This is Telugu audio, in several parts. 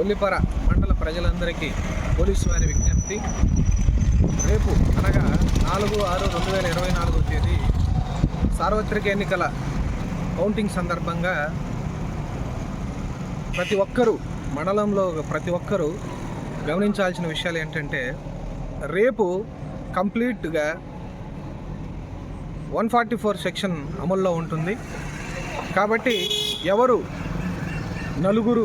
కొల్లిపర మండల ప్రజలందరికీ పోలీసు వారి విజ్ఞప్తి. రేపు అనగా నాలుగు ఆరు రెండు వేల ఇరవై నాలుగో తేదీ సార్వత్రిక ఎన్నికల కౌంటింగ్ సందర్భంగా ప్రతి ఒక్కరూ మండలంలో ప్రతి ఒక్కరూ గమనించాల్సిన విషయాలు ఏంటంటే రేపు కంప్లీట్గా వన్ ఫార్టీ ఫోర్ సెక్షన్ అమల్లో ఉంటుంది. కాబట్టి ఎవరు నలుగురు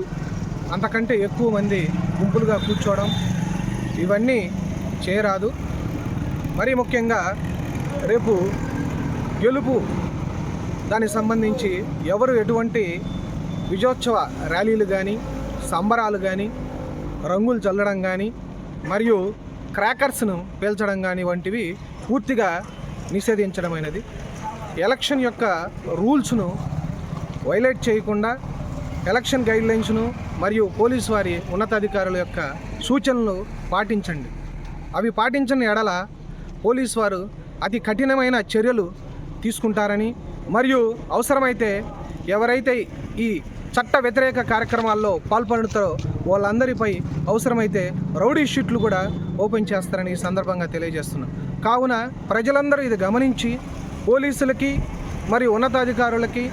అంతకంటే ఎక్కువ మంది గుంపులుగా కూర్చోవడం ఇవన్నీ చేయరాదు. మరీ ముఖ్యంగా రేపు గెలుపు. దానికి సంబంధించి ఎవరు ఎటువంటి విజయోత్సవ ర్యాలీలు కానీ సంబరాలు కానీ రంగులు చల్లడం కానీ మరియు క్రాకర్స్ను పేల్చడం కానీ వంటివి పూర్తిగా నిషేధించడమైనది. ఎలక్షన్ యొక్క రూల్స్ను వైలేట్ చేయకుండా ఎలక్షన్ గైడ్లైన్స్ను మరియు పోలీసు వారి ఉన్నతాధికారుల యొక్క సూచనలు పాటించండి. అవి పాటించని ఎడల పోలీసు వారు అతి కఠినమైన చర్యలు తీసుకుంటారని మరియు అవసరమైతే ఎవరైతే ఈ చట్ట వ్యతిరేక కార్యక్రమాల్లో పాల్పడుతారో వాళ్ళందరిపై అవసరమైతే రౌడీ షీట్లు కూడా ఓపెన్ చేస్తారని ఈ సందర్భంగా తెలియజేస్తున్నాం. కావున ప్రజలందరూ ఇది గమనించి పోలీసులకి మరియు ఉన్నతాధికారులకి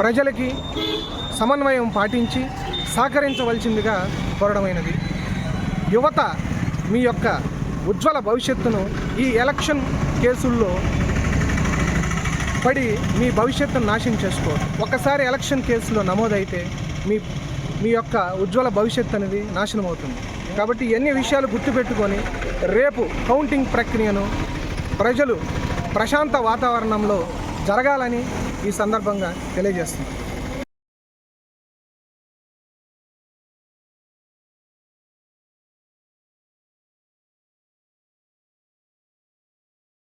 ప్రజలకి సమన్వయం పాటించి సహకరించవలసిందిగా కోరడమైనది. యువత మీ యొక్క ఉజ్వల భవిష్యత్తును ఈ ఎలక్షన్ కేసుల్లో పడి మీ భవిష్యత్తును నాశనం చేసుకోవద్దు. ఒకసారి ఎలక్షన్ కేసులో నమోదైతే మీ మీ యొక్క ఉజ్వల భవిష్యత్తు అనేది నాశనం అవుతుంది. కాబట్టి ఎన్ని విషయాలు గుర్తుపెట్టుకొని రేపు కౌంటింగ్ ప్రక్రియను ప్రజలు ప్రశాంత వాతావరణంలో జరగాలని ఈ సందర్భంగా తెలియజేస్తుంది